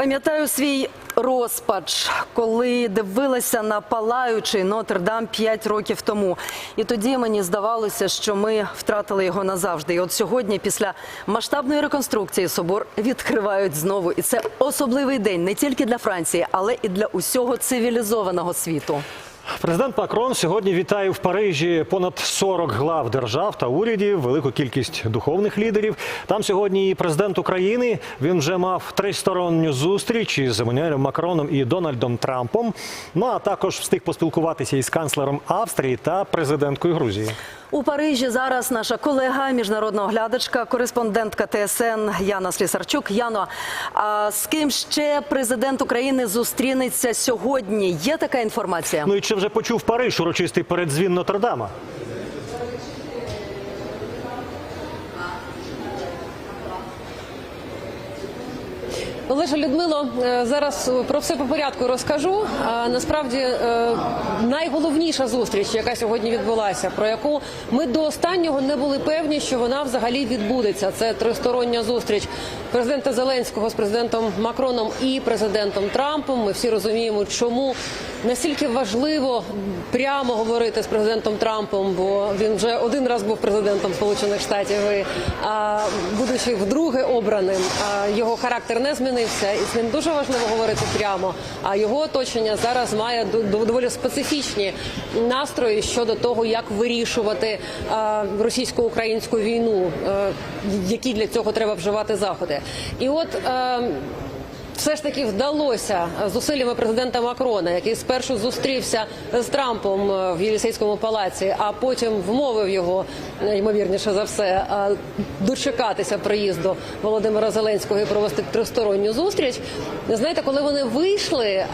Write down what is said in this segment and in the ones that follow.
Пам'ятаю свій розпач, коли дивилася на палаючий Нотр-Дам 5 років тому. І тоді мені здавалося, що ми втратили його назавжди. І от сьогодні, після масштабної реконструкції, собор відкривають знову. І це особливий день не тільки для Франції, але і для усього цивілізованого світу. Президент Макрон сьогодні вітає в Парижі понад 40 глав держав та урядів, велику кількість духовних лідерів. Там сьогодні і президент України. Він вже мав тристоронню зустріч із Еммануелем Макроном і Дональдом Трампом. Ну а також встиг поспілкуватися із канцлером Австрії та президенткою Грузії. У Парижі зараз наша колега, міжнародна оглядачка, кореспондентка ТСН Яна Слісарчук. Яно, а з ким ще президент України зустрінеться сьогодні? Є така інформація? Ну і чи вже почув Париж урочистий передзвін Нотр-Дама? Олеже Людмило, е, зараз про все по порядку розкажу. А насправді е, найголовніша зустріч, яка сьогодні відбулася, про яку ми до останнього не були певні, що вона взагалі відбудеться. Це тристороння зустріч президента Зеленського з президентом Макроном і президентом Трампом. Ми всі розуміємо, чому настільки важливо прямо говорити з президентом Трампом, бо він вже один раз був президентом Сполучених Штатів. І, а, будучи вдруге обраним, а, його характер не змінився, і з ним дуже важливо говорити прямо. А його оточення зараз має доволі специфічні настрої щодо того, як вирішувати а, російсько-українську війну, е, які для цього треба вживати заходи. І от. е, все ж таки вдалося зусиллями президента Макрона, який спершу зустрівся з Трампом е, в Єлісейському палаці, а потім вмовив його, е, ймовірніше за все, е, дочекатися приїзду Володимира Зеленського і провести тристоронню зустріч. Знаєте, коли вони вийшли,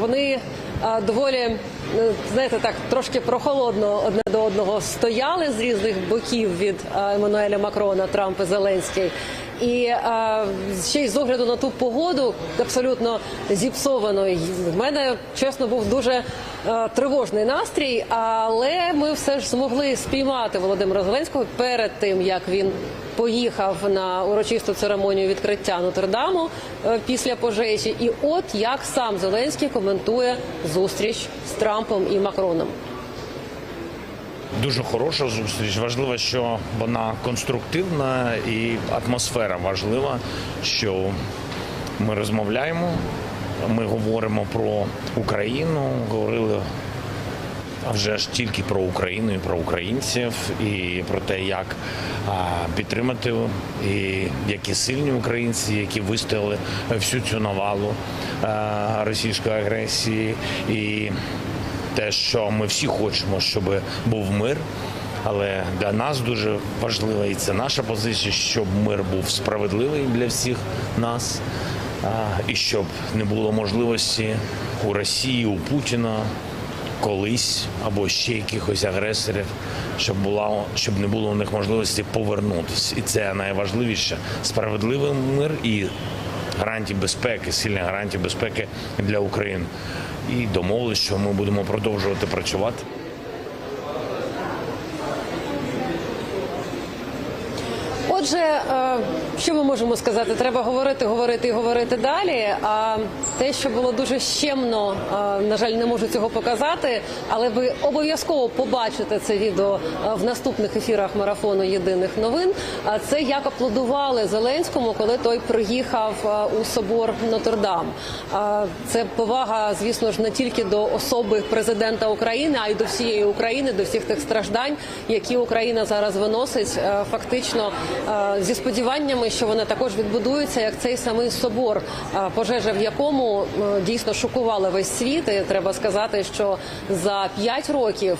вони доволі знаєте, так трошки прохолодно одне до одного стояли з різних боків від е, Еммануеля Макрона, Трамп і Зеленський. І е, ще й з огляду на ту погоду абсолютно зіпсованою. В мене чесно був дуже е, тривожний настрій, але ми все ж змогли спіймати Володимира Зеленського перед тим, як він поїхав на урочисту церемонію відкриття Нотр-Даму після пожежі. І от як сам Зеленський коментує зустріч з Трампом і Макроном. Дуже хороша зустріч. Важливо, що вона конструктивна і атмосфера важлива, що ми розмовляємо, ми говоримо про Україну, говорили вже ж тільки про Україну і про українців, і про те, як підтримати, і які сильні українці, які вистояли всю цю навалу російської агресії, і те, що ми всі хочемо, щоб був мир. Але для нас дуже важливо, і це наша позиція, щоб мир був справедливий для всіх нас, і щоб не було можливості у Росії, у Путіна колись або ще якихось агресорів, щоб була щоб не було у них можливості повернутися. І це найважливіше справедливий мир і гарантії безпеки, сильних гарантії безпеки для України. І домовились, що ми будемо продовжувати працювати. Отже, е, що ми можемо сказати? Треба говорити, говорити і говорити далі. А те, що було дуже щемно, е, на жаль, не можу цього показати, але ви обов'язково побачите це відео е, в наступних ефірах марафону єдиних новин. А це як аплодували Зеленському, коли той приїхав у собор Нотр-Дам. Це повага, звісно ж, не тільки до особи президента України, а й до всієї України, до всіх тих страждань, які Україна зараз виносить, фактично зі сподіваннями, що вони також відбудуються, як цей самий собор, пожежа в якому дійсно шокувала весь світ. І треба сказати, що за 5 років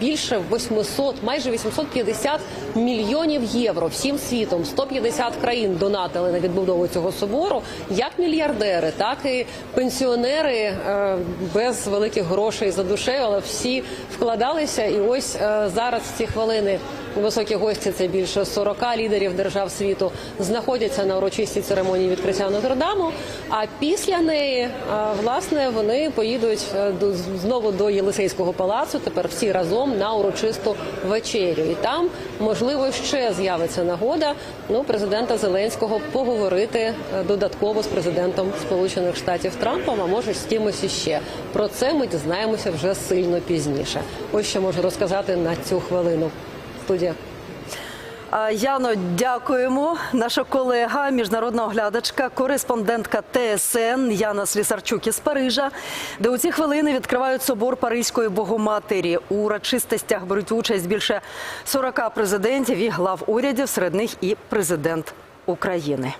більше 800, майже 850 мільйонів євро всім світом, 150 країн донатили на відбудову цього собору, як мільярдери, так і пенсіонери е, без великих грошей за душею, але всі вкладалися. І ось е, зараз в ці хвилини високі гості, це більше 40 лідерів держав світу, знаходяться на урочистій церемонії відкриття Нотр-Даму. А після неї, власне, вони поїдуть е, знову до Єлисейського палацу. Тепер всі разом на урочисту вечерю. І там, можливо, ще з'явиться нагода ну, президента Зеленського поговорити е, додатково з президентом Сполучених Штатів Трампом, а може з кимось іще. Про це ми дізнаємося вже сильно пізніше. Ось що можу розказати на цю хвилину. Студія. Яно, дякуємо. Наша колега, міжнародна оглядачка, кореспондентка ТСН Яна Слісарчук із Парижа, де у ці хвилини відкривають собор Паризької Богоматері. У урочистостях беруть участь більше 40 президентів і глав урядів, серед них і президент України.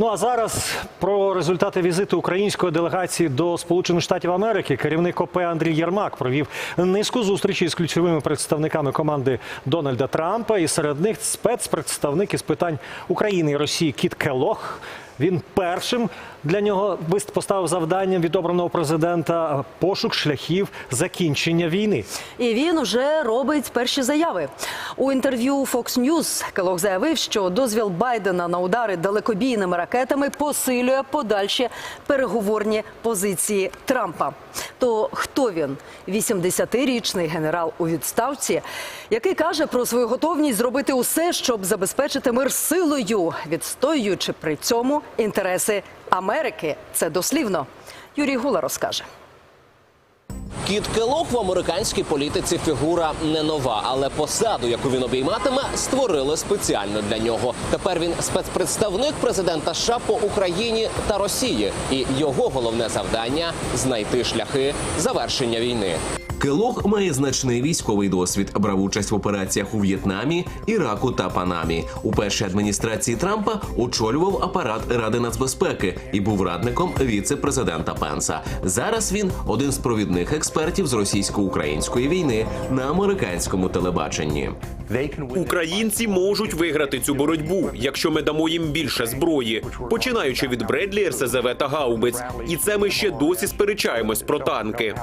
Ну а зараз про результати візиту української делегації до Сполучених Штатів Америки. Керівник ОП Андрій Єрмак провів низку зустрічей з ключовими представниками команди Дональда Трампа. І серед них спецпредставник із питань України і Росії Кіт Келох. Він першим для нього поставив завданням від обраного президента пошук шляхів закінчення війни. І він уже робить перші заяви. У інтерв'ю Fox News Келох заявив, що дозвіл Байдена на удари далекобійними ракетами посилює подальші переговорні позиції Трампа. То хто він? 80-річний генерал у відставці, який каже про свою готовність зробити усе, щоб забезпечити мир силою, відстоюючи при цьому інтереси Америки. Це дослівно. Юрій Гула розкаже. Кіт Келох в американській політиці фігура не нова, але посаду, яку він обійматиме, створили спеціально для нього. Тепер він спецпредставник президента США по Україні та Росії, і його головне завдання знайти шляхи завершення війни. Келох має значний військовий досвід, брав участь в операціях у В'єтнамі, Іраку та Панамі. У першій адміністрації Трампа очолював апарат Ради нацбезпеки і був радником віце-президента Пенса. Зараз він один з провідних експертів з російсько-української війни на американському телебаченні. Українці можуть виграти цю боротьбу, якщо ми дамо їм більше зброї, починаючи від Бредлі, РСЗВ та гаубиць. І це ми ще досі сперечаємось про танки.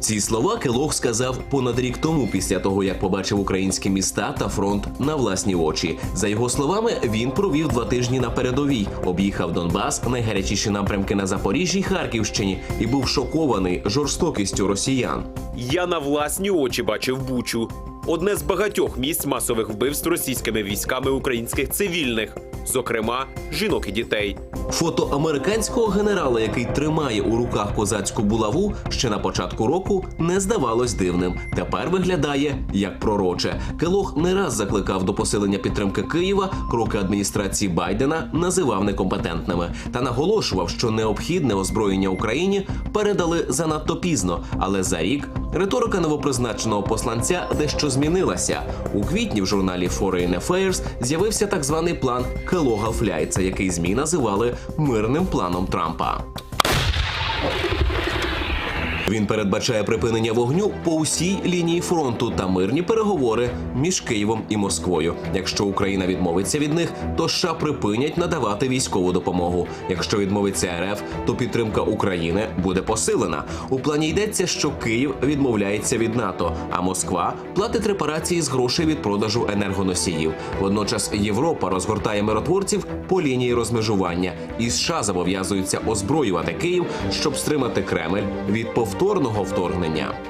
Ці слова Келох сказав понад рік тому, після того як побачив українські міста та фронт на власні очі. За його словами, він провів два тижні на передовій, об'їхав Донбас, найгарячіші напрямки на Запоріжжі й Харківщині, і був шокований жорстокістю росіян. Я на власні очі бачив Бучу. Одне з багатьох місць масових вбивств російськими військами українських цивільних, зокрема жінок і дітей. Фото американського генерала, який тримає у руках козацьку булаву, ще на початку року не здавалось дивним. Тепер виглядає як пророче. Келох не раз закликав до посилення підтримки Києва. Кроки адміністрації Байдена називав некомпетентними та наголошував, що необхідне озброєння Україні передали занадто пізно. Але за рік риторика новопризначеного посланця дещо змінилася. У квітні в журналі Foreign Affairs з'явився так званий план Келога Фляйца, який змі називали мирним планом Трампа. Він передбачає припинення вогню по усій лінії фронту та мирні переговори між Києвом і Москвою. Якщо Україна відмовиться від них, то США припинять надавати військову допомогу. Якщо відмовиться РФ, то підтримка України буде посилена. У плані йдеться, що Київ відмовляється від НАТО, а Москва платить репарації з грошей від продажу енергоносіїв. Водночас Європа розгортає миротворців по лінії розмежування, і США зобов'язуються озброювати Київ, щоб стримати Кремль від повторного вторгнення.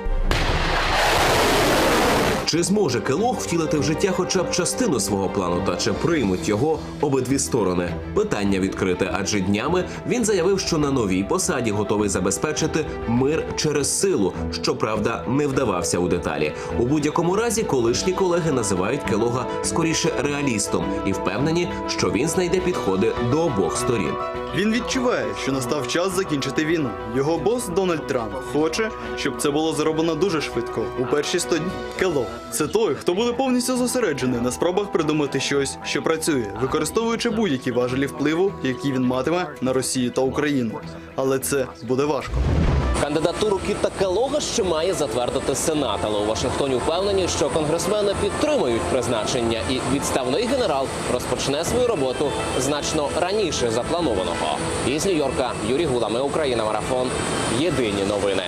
Чи зможе Келох втілити в життя хоча б частину свого плану, та чи приймуть його обидві сторони? Питання відкрите, адже днями він заявив, що на новій посаді готовий забезпечити мир через силу. Щоправда, не вдавався у деталі. У будь-якому разі, колишні колеги називають Келога скоріше реалістом і впевнені, що він знайде підходи до обох сторін. Він відчуває, що настав час закінчити війну. Його бос Дональд Трамп хоче, щоб це було зроблено дуже швидко у перші 100 днів. Келлог – це той, хто буде повністю зосереджений на спробах придумати щось, що працює, використовуючи будь-які важелі впливу, які він матиме на Росію та Україну. Але це буде важко. Кандидатуру Кіта Келога ще має затвердити Сенат, але у Вашингтоні впевнені, що конгресмени підтримують призначення, і відставний генерал розпочне свою роботу значно раніше запланованого. Із Нью-Йорка Юрій Гула, ми Україна, марафон. Єдині новини.